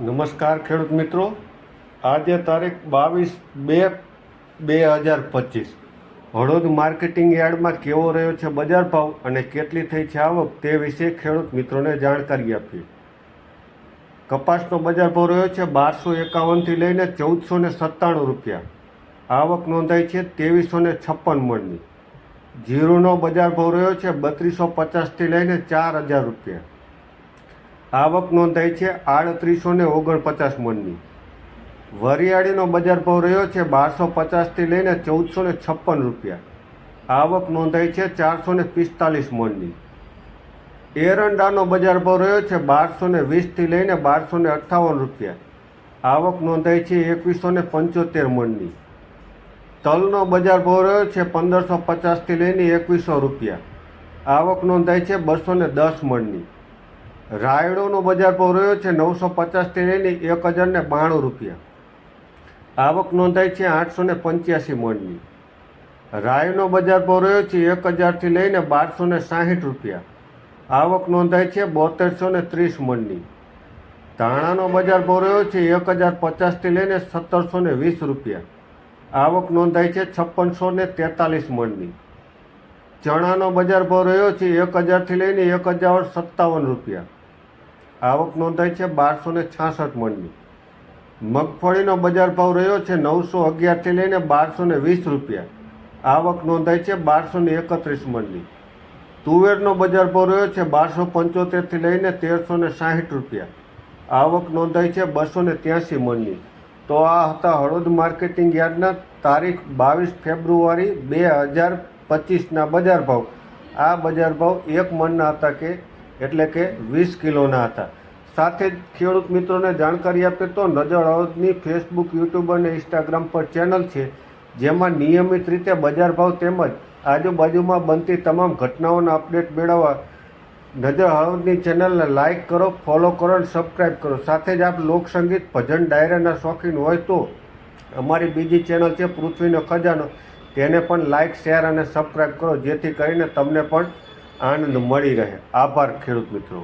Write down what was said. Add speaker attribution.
Speaker 1: નમસ્કાર ખેડૂત મિત્રો. આજે તારીખ બાવીસ બે બે હજાર પચીસ. હળોદ માર્કેટિંગ યાર્ડમાં કેવો રહ્યો છે બજાર ભાવ અને કેટલી થઈ છે આવક તે વિશે ખેડૂત મિત્રોને જાણકારી આપી કપાસનો બજાર ભાવ રહ્યો છે બારસો એકાવનથી લઈને ચૌદસો ને સત્તાણું રૂપિયા. આવક નોંધાઈ છે ત્રેવીસો ને છપ્પન મણની. જીરુનો બજાર ભાવ રહ્યો છે બત્રીસો પચાસથી લઈને ચાર હજાર રૂપિયા. આવક નોંધાઈ છે આડત્રીસો ને ઓગણપચાસ મણની. વરિયાળીનો બજાર ભાવ રહ્યો છે બારસો પચાસથી લઈને ચૌદસો ને છપ્પન રૂપિયા. આવક નોંધાઈ છે ચારસો ને પિસ્તાલીસ મણની. એરંડાનો બજાર ભાવ રહ્યો છે બારસો ને વીસથી લઈને બારસો ને અઠ્ઠાવન રૂપિયા. આવક નોંધાઈ છે એકવીસો ને પંચોતેર મણની. તલનો બજાર ભાવ રહ્યો છે પંદરસો પચાસથી લઈને એકવીસો રૂપિયા. આવક નોંધાઈ છે બસો ને દસ મણની. રાયડોનો બજાર ભાવ રહ્યો છે નવસો પચાસથી લઈને એક હજાર ને બાણું રૂપિયા. આવક નોંધાઈ છે આઠસો ને પંચ્યાસી મણની. રાયનો બજાર ભાવ રહ્યો છે એક હજારથી લઈને બારસો ને સાહીઠ રૂપિયા. આવક નોંધાઈ છે બોતેરસો ને ત્રીસ મણની. ધાણાનો બજાર ભાવ રહ્યો છે એક હજાર પચાસથી લઈને સત્તરસો ને વીસ રૂપિયા. આવક નોંધાઈ છે છપ્પનસો ને તેતાલીસ મણની. ચણાનો બજાર ભાવ રહ્યો છે એક હજારથી લઈને એક હજાર સત્તાવન રૂપિયા. આવક નોંધાઈ છે બારસો ને છાસઠ મણની. મગફળીનો બજાર ભાવ રહ્યો છે નવસો અગિયારથી લઈને બારસો ને વીસ રૂપિયા. આવક નોંધાઈ છે બારસો ને એકત્રીસ મણની. તુવેરનો બજાર ભાવ રહ્યો છે બારસો પંચોતેરથી લઈને તેરસો ને સાહીઠ રૂપિયા. આવક નોંધાઈ છે બસો ને ત્યાંસી મણની. તો આ હતા હળવદ માર્કેટિંગ યાર્ડના તારીખ બાવીસ ફેબ્રુઆરી બે હજાર પચીસના બજાર ભાવ. આ બજાર ભાવ એક મણના હતા કે એટલે કે વીસ કિલોના હતા. સાથે જ ખેડૂત મિત્રોને જાણકારી આપે તો નજર હળદની ફેસબુક યુટ્યુબ અને ઇન્સ્ટાગ્રામ પર ચેનલ છે, જેમાં નિયમિત રીતે બજાર ભાવ તેમજ આજુબાજુમાં બનતી તમામ ઘટનાઓના અપડેટ મેળવવા નજર હળવદની ચેનલને લાઇક કરો, ફોલો કરો અને સબસ્ક્રાઈબ કરો. સાથે જ આપ લોકસંગીત ભજન ડાયરાના શોખીન હોય તો અમારી બીજી ચેનલ છે પૃથ્વીનો ખજાનો. તેને પણ લાઇક શેર અને સબસ્ક્રાઈબ કરો, જેથી કરીને તમને પણ આનંદ મળી રહે. આભાર ખેડૂત મિત્રો.